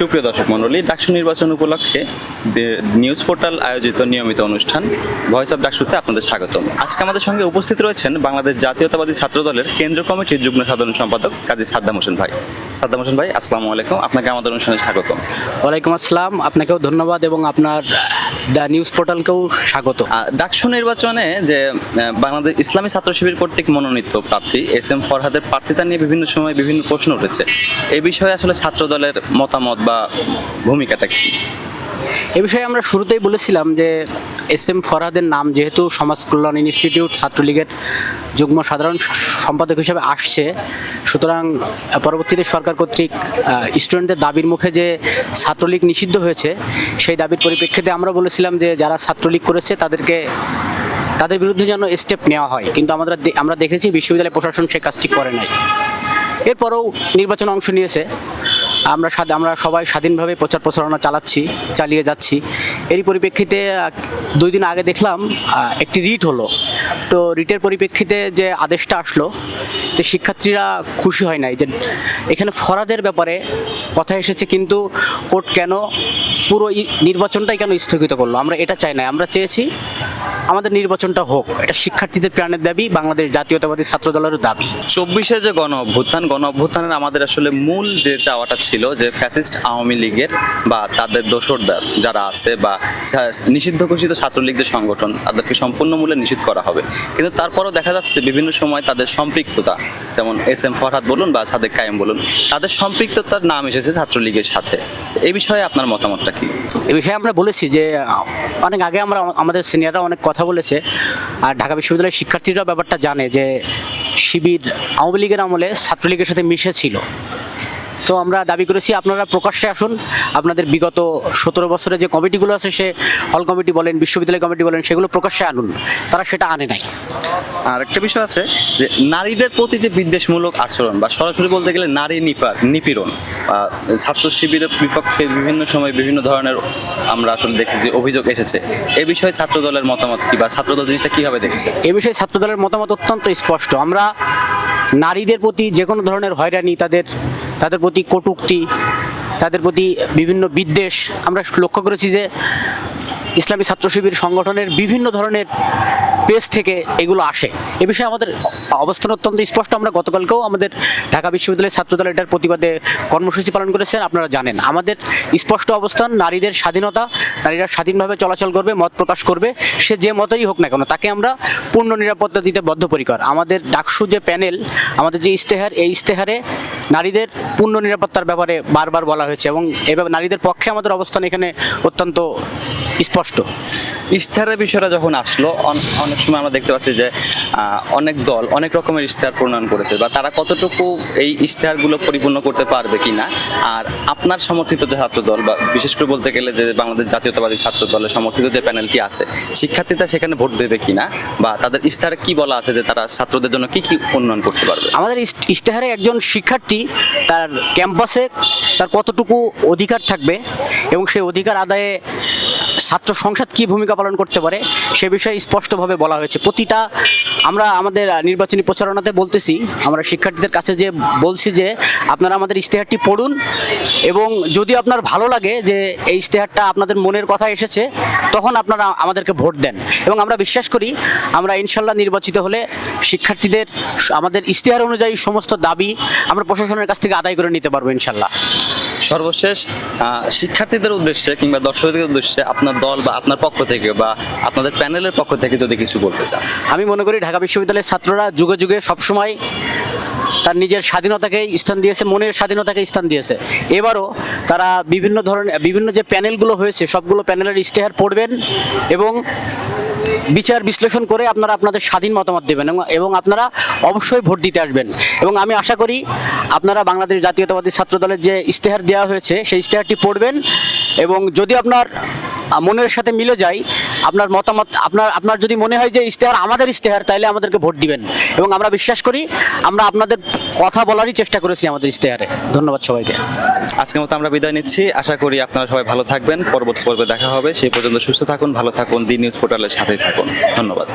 সুপ্রিয় দর্শক মন্ডলী ডাকসু নির্বাচন উপলক্ষে নিউজ পোর্টাল আয়োজিত নিয়মিত অনুষ্ঠান ভয়েস অফ ডাকসুতে আপনাদের স্বাগতম। আজকে আমাদের সঙ্গে উপস্থিত রয়েছেন বাংলাদেশ জাতীয়তাবাদী ছাত্র দলের কেন্দ্র কমিটির যুগ্ম সাধারণ সম্পাদক কাজী সাদ্দাম হোসেন ভাই। সাদ্দাম হোসেন ভাই, আসসালামু আলাইকুম। আপনাকে আমাদের অনুষ্ঠানে স্বাগতম। ওয়ালাইকুম আসসালাম। আপনাকেও ধন্যবাদ এবং আপনার দ্য নিউজ পোর্টালকেও স্বাগত। ডাকসু নির্বাচনে যে বাংলাদেশ ইসলামী ছাত্র শিবির কর্তৃক মনোনীত প্রার্থী এস এম ফরহাদের প্রার্থিতা নিয়ে বিভিন্ন সময় বিভিন্ন প্রশ্ন উঠেছে। এ বিষয়ে আসলে ছাত্র দলের মতামত বা ভূমিকাটা কি? এ বিষয়ে আমরা শুরুতেই বলেছিলাম যে এস এম ফরহাদের নাম যেহেতু সমাজ কল্যাণ ইনস্টিটিউট ছাত্রলীগের যুগ্ম সাধারণ সম্পাদক হিসেবে আসছে সুতরাং পরবর্তীতে সরকার কর্তৃক স্টুডেন্টদের দাবির মুখে যে ছাত্রলীগ নিষিদ্ধ হয়েছে সেই দাবির পরিপ্রেক্ষিতে আমরা বলেছিলাম যে যারা ছাত্রলীগ করেছে তাদেরকে, তাদের বিরুদ্ধে যেন স্টেপ নেওয়া হয়। কিন্তু আমরা আমরা দেখেছি বিশ্ববিদ্যালয় প্রশাসন সে কাজটি করে নাই। এরপরেও নির্বাচন অংশ নিয়েছে। আমরা আমরা সবাই স্বাধীনভাবে প্রচার প্রচারণা চালাচ্ছি, চালিয়ে যাচ্ছি। এরই পরিপ্রেক্ষিতে দুই দিন আগে দেখলাম একটি রিট হলো। তো রিটের পরিপ্রেক্ষিতে যে আদেশটা আসলো, যে শিক্ষার্থীরা খুশি হয় নাই, যে এখানে ফরাদের ব্যাপারে কথা এসেছে, কিন্তু কোর্ট কেন পুরো নির্বাচনটাই কেন স্থগিত করল? আমরা এটা চাই না আমরা চেয়েছি আমাদের নির্বাচনটা হোক এটা শিক্ষার্থীদের প্রাণের দাবি বাংলাদেশ জাতীয়তাবাদী ছাত্র দলেরও দাবি। চব্বিশে যে গণ অভ্যুত্থান গণ অভ্যুত্থানের আমাদের আসলে মূল যে চাওয়াটা ছিল যে ফ্যাসিস্ট আওয়ামী লীগের বা তাদের দোসরদার যারা আছে বা নিষিদ্ধ ঘোষিত ছাত্রলীগ যে সংগঠন তাদেরকে সম্পূর্ণ মূল্যে নিষিদ্ধ করা হবে। কিন্তু তারপরও দেখা যাচ্ছে যে বিভিন্ন সময় তাদের সম্পৃক্ততা যেমন এস এম ফরহাদ বলুন বা সাদেক কায়েম বলুন তাদের সম্পৃক্ততার নাম এসেছে ছাত্রলীগের সাথে। এই বিষয়ে আপনার মতামতটা কি? এ বিষয়ে আমরা বলেছি যে অনেক আগে আমরা আমাদের সিনিয়ররা অনেক কথা বলেছে। আর ঢাকা বিশ্ববিদ্যালয়ের শিক্ষার্থীরা ব্যাপারটা জানে যে শিবির আওয়ামী লীগের আমলে ছাত্রলীগের সাথে মিশে ছিল তো আমরা দাবি করেছি আপনারা প্রকাশ্যে আসুন। আপনাদের বিগত সতেরো বছরে যে কমিটিগুলো আছে সে হল কমিটি বলেন বিশ্ববিদ্যালয় কমিটি বলেন সেগুলো প্রকাশ্যে আনুন। তারা সেটা আনে নাই। আর একটা বিষয় আছে যে নারীদের প্রতি যে বিদ্বেষমূলক আচরণ বা সরাসরি বলতে গেলে নারী নিপার নিপীড়ন বা ছাত্র শিবিরের বিপক্ষে বিভিন্ন সময় বিভিন্ন ধরনের আমরা আসলে দেখি যে অভিযোগ এসেছে। এ বিষয়ে ছাত্র দলের মতামত কি বা ছাত্র দল জিনিসটা কীভাবে দেখছে? এ বিষয়ে ছাত্রদলের মতামত অত্যন্ত স্পষ্ট। আমরা নারীদের প্রতি যে কোনো ধরনের হয়রানি তাদের তাদের প্রতি কটূক্তি, তাদের প্রতি বিভিন্ন বিদ্বেষ। আমরা লক্ষ্য করেছি যে ইসলামী ছাত্র শিবির সংগঠনের বিভিন্ন ধরনের পেজ থেকে এগুলো আসে। এ বিষয়ে আমাদের অবস্থান অত্যন্ত স্পষ্ট। আমরা গতকালকেও আমাদের ঢাকা বিশ্ববিদ্যালয়ের ছাত্রদল এটার প্রতিবাদে কর্মসূচি পালন করেছেন, আপনারা জানেন। আমাদের স্পষ্ট অবস্থান, নারীদের স্বাধীনতা, নারীরা স্বাধীনভাবে চলাচল করবে, মত প্রকাশ করবে, সে যে মতেরই হোক না কেন, তাকে আমরা পূর্ণ নিরাপত্তা দিতে বদ্ধপরিকর। আমাদের ডাকসু যে প্যানেল, আমাদের যে ইশতেহার, এই ইশতেহারে নারীদের পূর্ণ নিরাপত্তার ব্যাপারে বারবার বলা হয়েছে এবং এভাবে নারীদের পক্ষে আমাদের অবস্থান এখানে অত্যন্ত স্পষ্ট। ইশতেহারের বিষয়টা যখন আসলো, অন- অনেক সময় আমরা দেখতে পাচ্ছি যে অনেক দল অনেক রকমের ইশতেহার প্রণয়ন করেছে বা তারা কতটুকু এই ইশতেহারগুলো পরিপূর্ণ করতে পারবে কিনা? আর আপনার সমর্থিত যে ছাত্র দল বা বিশেষ করে বলতে গেলে যে বাংলাদেশ জাতীয়তাবাদী ছাত্র দলের সমর্থিত যে প্যানেলটি আছে, শিক্ষার্থীরা সেখানে ভোট দেবে কিনা? বা তাদের ইশতেহারে কি বলা আছে যে তারা ছাত্রদের জন্য কি কি উন্নয়ন করতে পারবে? আমাদের ইশতেহারে একজন শিক্ষার্থী তার ক্যাম্পাসে তার কতটুকু অধিকার থাকবে এবং সেই অধিকার আদায়ে ছাত্র সংসদ কি ভূমিকা পালন করতে পারে সে বিষয়ে স্পষ্টভাবে বলা হয়েছে। প্রতিটা আমরা আমাদের নির্বাচনী প্রচারণাতে বলতেছি, আমরা শিক্ষার্থীদের কাছে যে বলছি যে আপনারা আমাদের ইশতেহারটি পড়ুন এবং যদি আপনার ভালো লাগে যে এই ইশতেহারটা আপনাদের মনের কথা এসেছে, তখন আপনারা আমাদেরকে ভোট দেন। এবং আমরা বিশ্বাস করি, আমরা ইনশাল্লাহ নির্বাচিত হলে শিক্ষার্থীদের আমাদের ইশতেহার অনুযায়ী সমস্ত দাবি আমরা প্রশাসনের কাছ থেকে আদায় করে নিতে পারব ইনশাল্লাহ। সর্বশেষ শিক্ষার্থীদের উদ্দেশ্যে কিংবা দর্শকদের উদ্দেশ্যে আপনার দল বা আপনার পক্ষ থেকে বা আপনাদের প্যানেলের পক্ষ থেকে যদি কিছু বলতে চান। আমি মনে করি ঢাকা বিশ্ববিদ্যালয়ের ছাত্ররা যুগে যুগে সবসময় তার নিজের স্বাধীনতাকে স্থান দিয়েছে, মনের স্বাধীনতাকে স্থান দিয়েছে। এবারও তারা বিভিন্ন ধরনের, বিভিন্ন যে প্যানেলগুলো হয়েছে, সবগুলো প্যানেলের ইশতেহার পড়বেন এবং বিচার বিশ্লেষণ করে আপনারা আপনাদের স্বাধীন মতামত দেবেন এবং- আপনারা অবশ্যই ভোট দিতে আসবেন। এবং আমি আশা করি আপনারা বাংলাদেশ জাতীয়তাবাদী ছাত্র দলের যে ইশতেহার দেওয়া হয়েছে, সেই ইশতেহারটি পড়বেন এবং যদি আপনার মনের সাথে মিলে যায়, আপনার মতামত, আপনার আপনার যদি মনে হয় যে ইশতেহার আমাদের ইশতেহার তাহলে আমাদেরকে ভোট দিবেন। এবং আমরা বিশ্বাস করি, আমরা আপনাদের কথা বলারই চেষ্টা করেছি আমাদের ইশতেহারে। ধন্যবাদ সবাইকে। আজকের মতো আমরা বিদায় নিচ্ছি। আশা করি আপনারা সবাই ভালো থাকবেন। পরবর্তী পর্বে দেখা হবে। সেই পর্যন্ত সুস্থ থাকুন, ভালো থাকুন দি নিউজ পোর্টালের সাথেই থাকুন। ধন্যবাদ।